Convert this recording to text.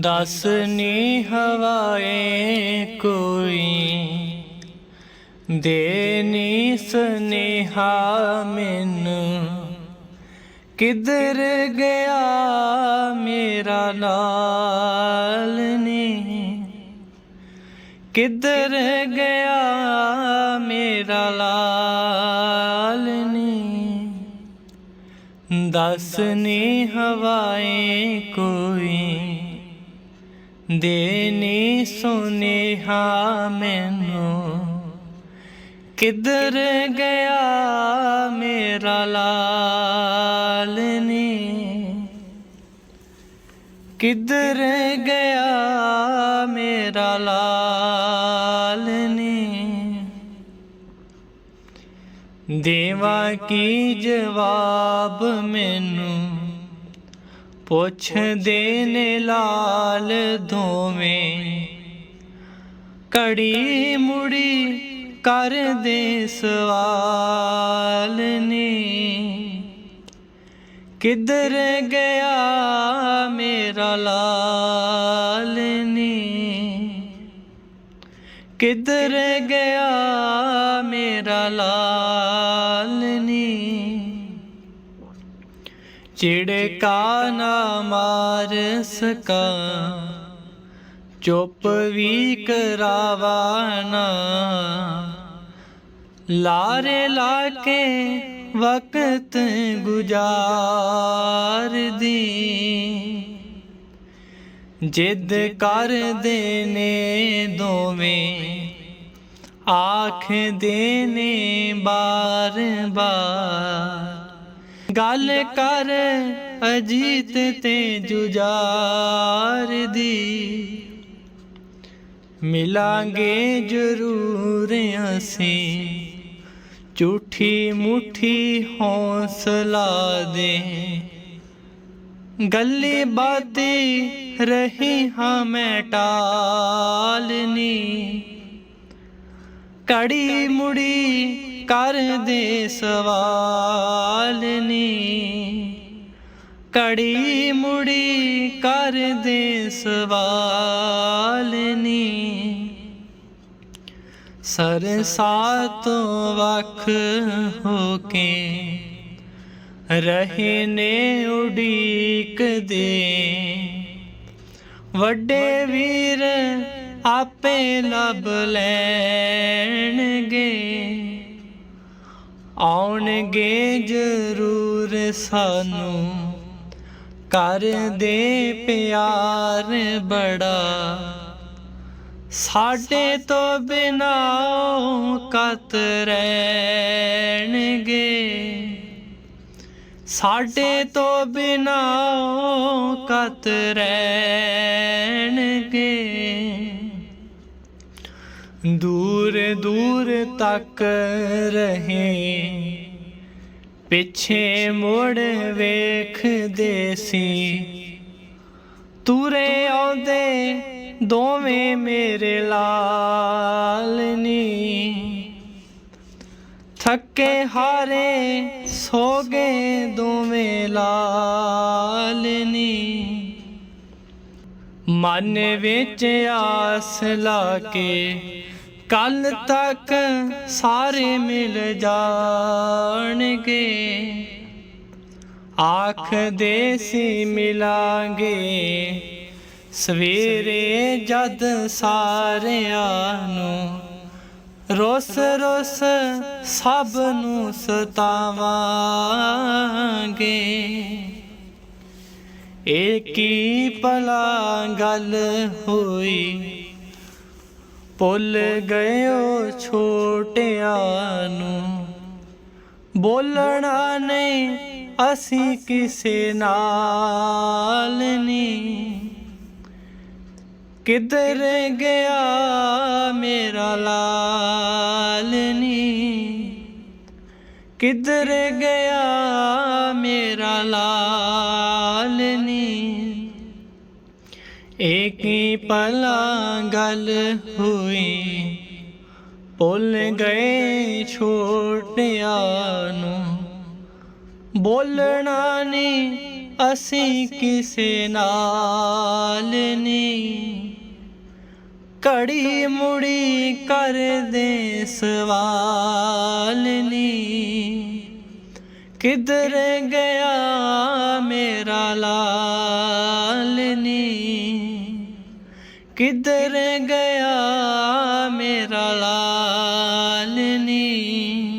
ਦਸ ਨੀ ਹਵਾਏ ਕੋਈ। ਦੇ ਨੀ ਸਨੇਹਾ ਮੈਨੂੰ। ਕਿਧਰ ਗਿਆ ਮੇਰਾ ਲਾਲ ਨੀ। ਕਿਧਰ ਗਿਆ ਮੇਰਾ ਲਾਲ ਨੀ। ਦਸ ਨੀ ਹਵਾਏ ਕੋਈ। ਦੇਨੀ ਸੁਨੇਹਾ ਮੈਨੂੰ। ਕਿੱਧਰ ਗਿਆ ਮੇਰਾ ਲਾਲ ਨੀ? ਕਿੱਧਰ ਗਿਆ ਮੇਰਾ ਲਾਲ ਨੇ? ਦੇਵਾ ਕੀ ਜਵਾਬ ਮੈਨੂੰ? ਪੁੱਛਦੇ ਨੇ ਲਾਲ ਦੋਵੇਂ। ਕੜੀ ਮੁੜੀ ਕਰਦੇ ਸਵਾਲ ਨੇ। ਕਿੱਧਰ ਗਿਆ ਮੇਰਾ ਲਾਲ ਨੇ? ਕਿੱਧਰ ਗਿਆ ਮੇਰਾ ਲਾਲ ਨੀ? ਚਿੜਕਾ ਨਾ ਮਾਰ ਸਕਾ। ਚੁੱਪ ਵੀ ਕਰਾਵਾਨਾ ਲਾਰੇ ਲਾ ਕੇ ਵਕਤ ਗੁਜ਼ਾਰਦੀ। ਜਿੱਦ ਕਰਦੇ ਨੇ ਦੋਵੇਂ, ਆਖਦੇ ਨੇ ਬਾਰ ਬਾਰ ਗੱਲ ਕਰ ਅਜੀਤ ਤੇ ਜੁਝਾਰ ਦੀ। ਮਿਲਾਂਗੇ ਜ਼ਰੂਰ ਅਸੀਂ, ਝੂਠੀ ਮੁਠੀ ਹੌਸਲਾ ਦੇ ਗੱਲੀ ਬਾਤੀ ਰਹੀ ਹਾਂ ਮੈਂ ਟਾਲਨੀ। ਕੜੀ ਮੁੜੀ ਕਰਦੇ ਸਵਾਲ ਨੀ। ਕੜੀ ਮੁੜੀ ਕਰਦੇ ਸਵਾਲ ਨੀ। ਸਰਸਾ ਤੋਂ ਵੱਖ ਹੋ ਕੇ ਰਹੇ ਨੇ ਉਡੀਕ ਦੇ। ਵੱਡੇ ਵੀਰ ਆਪੇ ਲੱਭ ਲੈਣਗੇ। ਆਉਣਗੇ ਜ਼ਰੂਰ ਸਾਨੂੰ। ਕਰਦੇ ਪਿਆਰ ਬੜਾ। ਸਾਡੇ ਤੋਂ ਬਿਨਾ ਕਤ ਰਹਿਣਗੇ। ਸਾਡੇ ਤੋਂ ਬਿਨਾ ਉਹ ਕਤ ਰਹਿਣਗੇ ਦੂਰ ਦੂਰ ਤੱਕ ਰਹੇ। ਪਿੱਛੇ ਮੁੜ ਵੇਖਦੇ ਸੀ। ਤੁਰੇ ਆਉਂਦੇ ਦੋਵੇਂ ਮੇਰੇ ਲਾਲ ਨੀ। ਥੱਕੇ ਹਾਰੇ ਸੋ ਗਏ ਦੋਵੇਂ ਲਾਲਨੀ ਮਨ ਵਿੱਚ ਆਸ ਲਾ ਕੇ ਕੱਲ ਤੱਕ ਸਾਰੇ ਮਿਲ ਜਾਣਗੇ। ਆਖਦੇ ਸੀ ਮਿਲਾਂਗੇ। ਸਵੇਰੇ ਜਦ ਸਾਰਿਆਂ ਨੂੰ ਰੋਸ ਰੋਸ ਸਭ ਨੂੰ ਸਤਾਵਾਂਗੇ। ਏਕੀ ਭਲਾ ਗੱਲ ਹੋਈ? ਭੁੱਲ ਗਇਓ ਛੋਟਿਆਂ ਨੂੰ। ਬੋਲਣਾ ਨਹੀਂ, ਅਸੀਂ ਕਿਸੇ ਨਾਲ ਨਹੀਂ। ਕਿੱਧਰ ਗਿਆ ਮੇਰਾ ਲਾਲ ਨਹੀਂ। ਕਿੱਧਰ ਗਿਆ ਮੇਰਾ ਲਾਲ ਇੱਕ ਹੀ ਪਲਾ ਗੱਲ ਹੋਈ। ਭੁੱਲ ਗਏ ਛੋਟਿਆਂ ਨੂੰ। ਬੋਲਣਾ ਨਹੀਂ ਅਸੀਂ ਕਿਸੇ ਨਾਲ ਨਹੀਂ ਘੜੀ ਮੁੜੀ ਕਰਦੇ ਸਵਾਲ ਨੀ। ਕਿਧਰ ਗਿਆ ਮੇਰਾ ਲਾ ਨੀ। ਕਿੱਧਰ ਗਿਆ ਮੇਰਾ ਲਾਲ ਨੀ।